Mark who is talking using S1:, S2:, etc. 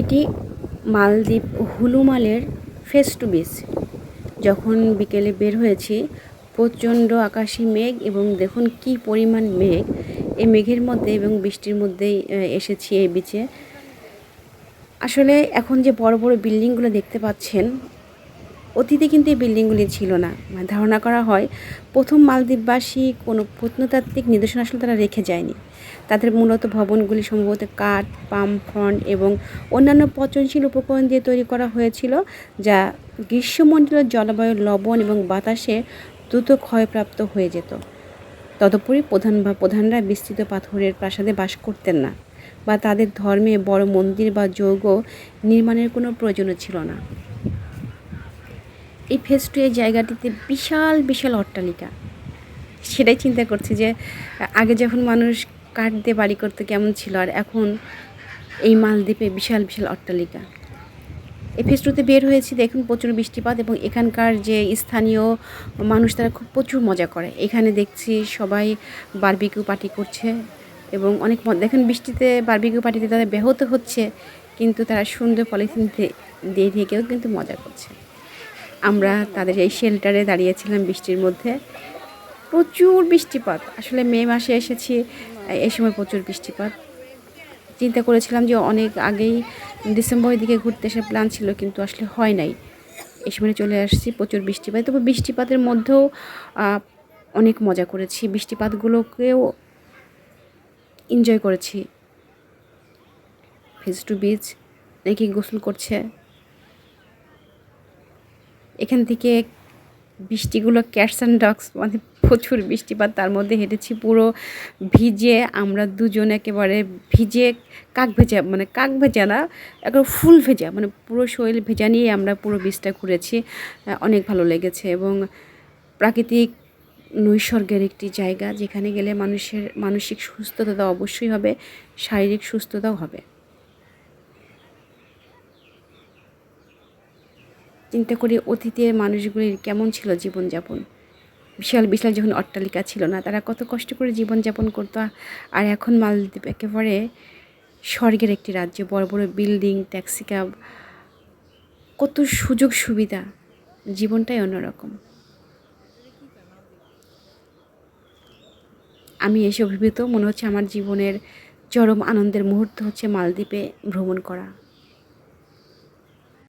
S1: এটি মালদ্বীপ হুলুমালের ফেস টু বিচ। যখন বিকেলে বের হয়েছি, প্রচণ্ড আকাশি মেঘ এবং দেখুন কি পরিমাণ মেঘ। এই মেঘের মধ্যে এবং বৃষ্টির মধ্যেই এসেছি এই বিচে। আসলে এখন যে বড় বড় বিল্ডিংগুলো দেখতে পাচ্ছেন অতীতে কিন্তু এই বিল্ডিংগুলি ছিল না। মানে ধারণা করা হয় প্রথম মালদ্বীপবাসী কোনো প্রত্নতাত্ত্বিক নিদর্শন আসলে তারা রেখে যায়নি। তাদের মূলত ভবনগুলি সম্ভবত কাঠ, পাম ফ্রন্ট এবং অন্যান্য পচনশীল উপকরণ দিয়ে তৈরি করা হয়েছিল, যা গ্রীষ্মমণ্ডলের জলবায়ুর লবণ এবং বাতাসে দ্রুত ক্ষয়প্রাপ্ত হয়ে যেত। তদুপরি প্রধান বা প্রধানরা বিস্তৃত পাথরের প্রাসাদে বাস করতেন না বা তাদের ধর্মে বড় মন্দির বা যৌগ নির্মাণের কোনো প্রয়োজনও ছিল না। এই ফেস টু এই জায়গাটিতে বিশাল বিশাল অট্টালিকা। সেটাই চিন্তা করছি যে, আগে যখন মানুষ কাঠ দিয়ে বাড়ি করতে কেমন ছিল, আর এখন এই মালদ্বীপে বিশাল বিশাল অট্টালিকা। এই ফেস টুতে বের হয়েছি, দেখুন প্রচুর বৃষ্টিপাত এবং এখানকার যে স্থানীয় মানুষ, তারা খুব প্রচুর মজা করে। এখানে দেখছি সবাই বারবিকিউ পার্টি করছে এবং অনেক দেখেন বৃষ্টিতে বারবিকিউ পার্টিতে তাদের ব্যাহত হচ্ছে, কিন্তু তারা সুন্দর পলিথিন দিয়ে- দিয়ে ঢেকেও কিন্তু মজা করছে। আমরা তাদের এই শেল্টারে দাঁড়িয়েছিলাম বৃষ্টির মধ্যে। প্রচুর বৃষ্টিপাত। আসলে মে মাসে এসেছি, এই সময় প্রচুর বৃষ্টিপাত। চিন্তা করেছিলাম যে অনেক আগেই ডিসেম্বরের দিকে ঘুরতে আসার প্ল্যান ছিল, কিন্তু আসলে হয় নাই। এই সময় চলে আসছি, প্রচুর বৃষ্টিপাত। তবে বৃষ্টিপাতের মধ্যেও অনেক মজা করেছি। বৃষ্টিপাতগুলোকেও এনজয় করেছি। ফেস টু বিচ নাকি গোসল করছে। এখান থেকে বৃষ্টিগুলো ক্যাটস অ্যান্ড ডগস মানে প্রচুর বৃষ্টিপাত, তার মধ্যে হেঁটেছি পুরো ভিজে, আমরা দুজন একেবারে ভিজে কাক ভেজা মানে কাক ভেজা না একবার ফুল ভেজা মানে পুরো শরীর ভেজা নিয়ে আমরা পুরো বীজটা ঘুরেছি। অনেক ভালো লেগেছে এবং প্রাকৃতিক নৈসর্গের একটি জায়গা, যেখানে গেলে মানুষের মানসিক সুস্থতা তো অবশ্যই হবে, শারীরিক সুস্থতাও হবে। চিন্তা করি অতীতের মানুষগুলির কেমন ছিল জীবনযাপন। বিশাল বিশাল যখন অট্টালিকা ছিল না, তারা কত কষ্ট করে জীবনযাপন করতো। আর এখন মালদ্বীপ একেবারে স্বর্গের একটি রাজ্য। বড় বড় বিল্ডিং, ট্যাক্সি ক্যাব, কত সুযোগ সুবিধা। জীবনটাই অন্যরকম। আমি এসে অভিভূত, মনে হচ্ছে আমার জীবনের চরম আনন্দের মুহূর্ত হচ্ছে মালদ্বীপে ভ্রমণ করা।